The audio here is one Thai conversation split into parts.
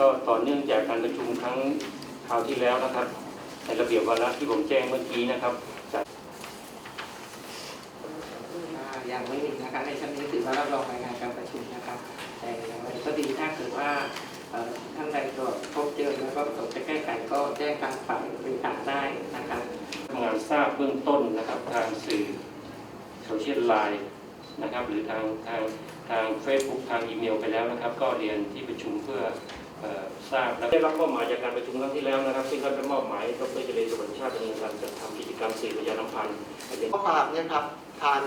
ก็ต่อเนื่องจากการประชุมครั้งคราวที่แล้วนะครับ ในระเบียบวาระที่ผมแจ้งเมื่อกี้นะครับอ่ายังไม่มีนะครับในชั้นนี้ถือว่ารับรองรายงานการประชุมนะครับแต่อย่างไรก็ดีถ้าเกิดว่าเอ่อท่านใดตรวจพบเจอแล้วก็ประสงค์จะแก้ไขก็แจ้งทางฝ่ายบริการได้นะครับทำงานทราบเบื้องต้นนะครับทางสื่อโซเชียลไลน์นะครับหรือทางทางทาง Facebook ทางอีเมลไปแล้วนะครับ ก็เรียนที่ประชุมเพื่อเอ่อ ทราบและได้รับมอบหมายจากการประชุมครั้งที่แล้วนะครับ ซึ่งก็ได้มอบหมายดรเจริญสวรรณชาติดำเนินการจัดทำกิจกรรมสื่อประชาสัมพันธ์ให้เป็นข้อความเนี่ยครับทาง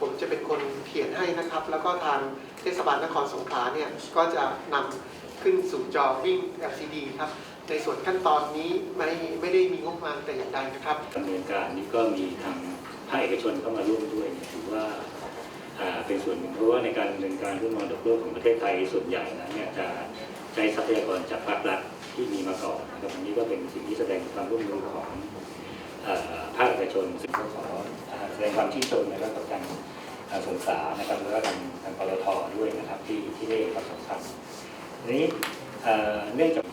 ผมจะเป็นคนเขียนให้นะครับ แล้วก็ทางเทศบาลนครสงขลาเนี่ยก็จะนำขึ้นสู่จอวิ่ง LCD ครับในส่วนขั้นตอนนี้ไม่ไม่ได้มีงบประมาณแต่อย่างใดนะครับดำเนินการนี่ก็มีทางภาคเอกชนเข้ามาร่วมด้วยเนี่ยถือว่าอ่าเป็นส่วนหนึ่งเพราะว่าในการดำเนินการเรื่องมรดกโลกของประเทศไทยส่วนใหญ่นั้นเนี่ยจะใช้ทรัพยากรจากภาครัฐที่มีมาก่อนนะครับอันนี้ก็เป็นสิ่งที่แสดงความร่วมมือของภาคเอกชนซึ่งก็ขออ่าแสดงความชื่นชมนะครับกับทางอ่าสงขลานะครับแล้วก็ทางทางปตทด้วยนะครับที่ที่ได้ความสำคัญนี้เนื่องจาก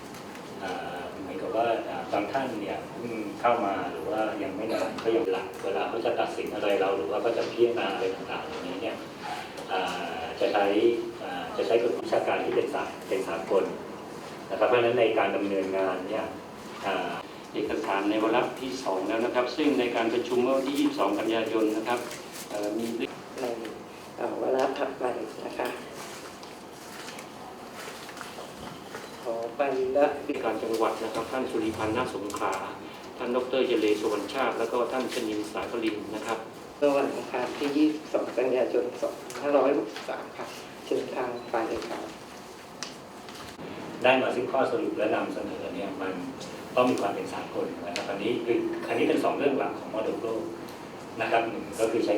เหมือนกับว่าบางท่านเนี่ยเพิ่งเข้ามาหรือว่ายังไม่นานก็ยังหลักเวลาเขาจะตัดสินอะไรเราหรือว่าเขาจะพิจารณาอะไรต่างๆเหล่านี้เนี่ยจะใช้ จะใช้กฎวิชาการที่เป็นสากเป็นสากลนะครับเพราะฉะนั้นในการดำเนินงานเนี่ยเอกสารในวาระที่ 2 แล้วนะครับ ซึ่งในการประชุมเมื่อวันที่ 22 กันยายนนะครับมีในเอ่อเวลาถัดไปนะคะขอไปละทีการจังหวัดนะครับ ท่านสุริพันธ์นาสงขาท่านดรเจเลสวรรชาติ แล้วก็ท่านชนินสายพลินนะครับ เมื่อวันอังคารที่ 22 กันยายน 2563 ค่ะ เชิญทางฝ่ายเอกสารได้มาซึ่งข้อสรุปและนำเสนอเนี่ยมันต้องมีความเป็นสากลนะครับอันนี้คืออันนี้เป็นสองเรื่องหลักของมเดลโลกนะครับหนึ่งก็คือใช้